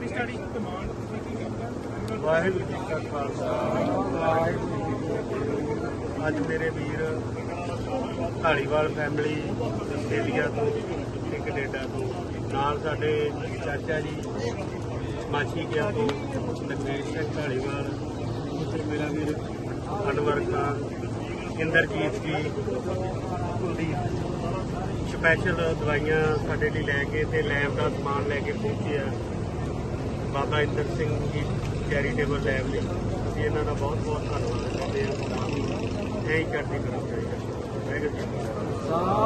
ਦੀ study Waheguru ji ਕਾ ਖਾਲਸਾ, ਵਾਹਿਗੁਰੂ ਜੀ ਕੀ ਫਤਿਹ। ਅੱਜ ਮੇਰੇ ਵੀਰ ਢਾਲੀਵਾਲ ਫੈਮਿਲੀ ਆਸਟ੍ਰੇਲੀਆ ਤੋਂ ਤੇ ਕੈਨੇਡਾ ਤੋਂ, ਨਾਲ ਸਾਡੇ ਚਾਚਾ ਜੀ ਮਾਛੀ ਗਿਆ ਤੋਂ ਨਗੇਸ਼ ਸਿੰਘ ਢਾਲੀਵਾਲ ਤੇ ਮੇਰਾ ਵੀਰ ਅਨਵਰ ਖਾਨ ਇੰਦਰਜੀਤ ਜੀ, ਕੁਲਦੀਪ। ਸਪੈਸ਼ਲ ਦਵਾਈਆਂ ਸਾਡੇ ਲਈ ਲੈ ਕੇ ਤੇ ਲੈਬ ਦਾ ਸਮਾਨ ਲੈ ਕੇ ਪਹੁੰਚੇ ਆ। ਬਾਬਾ ਇੰਦਰ ਸਿੰਘ ਜੀ ਚੈਰੀਟੇਬਲ ਲੈਬ ਲਈ ਅਸੀਂ ਇਹਨਾਂ ਦਾ ਬਹੁਤ ਬਹੁਤ ਧੰਨਵਾਦ ਕਰਦੇ ਹਾਂ। ਐਂ ਹੀ ਚੜ੍ਹਦੀ ਕਰਾਂ ਚਾਹੀਦਾ ਵਾਹਿਗੁਰੂ ਜੀ